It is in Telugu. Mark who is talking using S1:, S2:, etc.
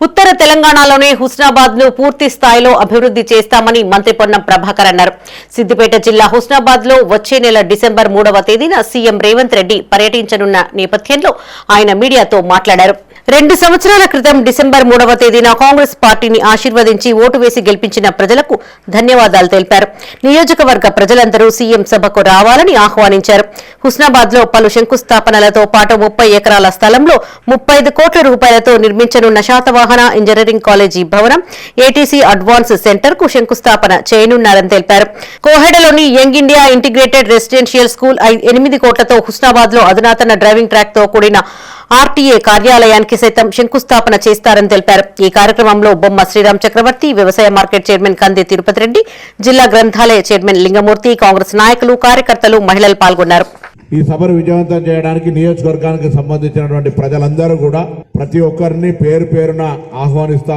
S1: ఉత్తర తెలంగాణలోనే హుస్నాబాద్ను పూర్తి స్థాయిలో అభివృద్ది చేస్తామని మంత్రి పొన్నం ప్రభాకర్ అన్నారు. సిద్దిపేట జిల్లా హుస్నాబాద్లో వచ్చే నెల డిసెంబర్ మూడవ తేదీన సీఎం రేవంత్ రెడ్డి పర్యటించనున్న నేపథ్యంలో ఆయన మీడియాతో మాట్లాడారు. రెండు సంవత్సరాల క్రితం డిసెంబర్ మూడవ తేదీన కాంగ్రెస్ పార్టీని ఆశీర్వదించి ఓటు వేసి గెలిపించిన ప్రజలకు ధన్యవాదాలు తెలిపారు. నియోజకవర్గ ప్రజలందరూ సీఎం సభకు రావాలని ఆహ్వానించారు. హుస్నాబాద్లో పలు శంకుస్థాపనలతో పాటు ముప్పై ఎకరాల స్థలంలో ముప్పై ఐదు కోట్ల రూపాయలతో నిర్మించనున్న శాతవాహన ఇంజనీరింగ్ కాలేజీ భవనం ఏటీసీ అడ్వాన్స్ సెంటర్కు శంకుస్థాపన చేయనున్నారని తెలిపారు. కోహెడలోని young India integrated residential school ఎనిమిది కోట్లతో హుస్నాబాద్లో అధునాతన డ్రైవింగ్ ట్రాక్తో కూడిన ఆర్టీఏ కార్యాలయానికి సైతం శంకుస్థాపన చేస్తారని తెలిపారు. ఈ కార్యక్రమంలో బొమ్మ శ్రీరామ్ చక్రవర్తి వ్యవసాయ మార్కెట్ చైర్మన్ కంది తిరుపతి రెడ్డి జిల్లా గ్రంథాలయ చైర్మన్ లింగమూర్తి కాంగ్రెస్ నాయకులు కార్యకర్తలు మహిళలు పాల్గొన్నారు.
S2: ఈ సభను విజయవంతం చేయడానికి నియోజకవర్గానికి సంబంధించినటువంటి ప్రజలందరూ కూడా ప్రతి ఒక్కరిని పేరు పేరున ఆహ్వానిస్తా